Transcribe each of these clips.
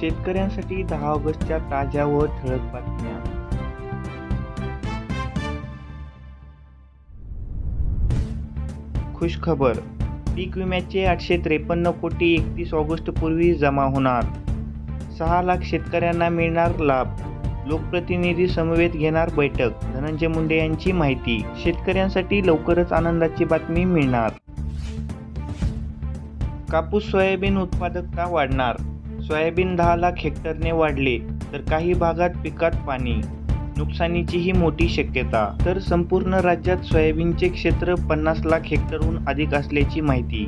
शेतकऱ्यांसाठी दहा ऑगस्टच्या ताज्या व ठळक बातम्या. खुशखबर. पीक विम्याचे आठशे त्रेपन्न कोटी एकतीस ऑगस्ट पूर्वी जमा होणार. सहा लाख शेतकऱ्यांना मिळणार लाभ. लोकप्रतिनिधी समवेत घेणार बैठक. धनंजय मुंडे यांची माहिती. शेतकऱ्यांसाठी लवकरच आनंदाची बातमी मिळणार. कापूस सोयाबीन उत्पादकता वाढणार. सोयाबीन दहा लाख हेक्टरने वाढले तर काही भागात पिकात पाणी. नुकसानीचीही मोठी शक्यता. तर संपूर्ण राज्यात सोयाबीनचे क्षेत्र पन्नास लाख हेक्टरहून अधिक असल्याची माहिती.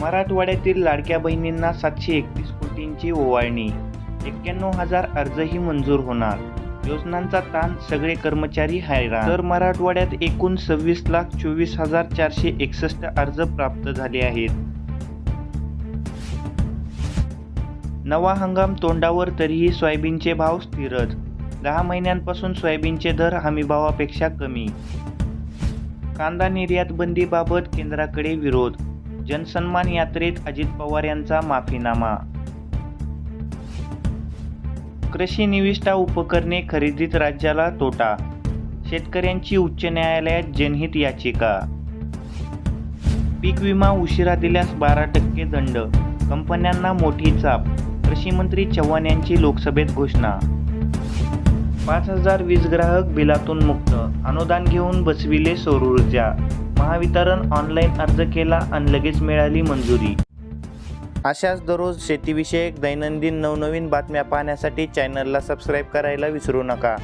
मराठवाड्यातील लाडक्या बहिणींना सातशे एकतीस कोटींची ओवाळणी. एक्क्याण्णव हजार अर्जही मंजूर होणार. योजनांचा ताण सगळे कर्मचारी हैराण. तर मराठवाड्यात एकूण सव्वीस लाख चोवीस हजार चारशे एकसष्ट अर्ज प्राप्त झाले आहेत. नवा हंगाम तोंडावर तरीही सोयाबीनचे भाव स्थिरच. दहा महिन्यांपासून सोयाबीनचे दर हमीभावापेक्षा कमी. कांदा निर्यात बंदीबाबत केंद्राकडे विरोध. जनसन्मान यात्रेत अजित पवार यांचा माफीनामा. कृषी निविष्ठा उपकरणे खरेदीत राज्याला तोटा. शेतकऱ्यांची उच्च न्यायालयात जनहित याचिका. पीक विमा उशिरा दिल्यास बारा टक्के दंड. कंपन्यांना मोठी चाप. कृषीमंत्री चव्हाण यांची लोकसभेत घोषणा. पाच हजार वीज ग्राहक बिलातून मुक्त. अनुदान घेऊन बसविले सौर ऊर्जा. महावितरण ऑनलाईन अर्ज केला आणि लगेच मिळाली मंजुरी. अशाच दररोज शेतीविषयक दैनंदिन नवनवीन बातम्या पाहण्यासाठी चॅनलला सबस्क्राईब करायला विसरू नका.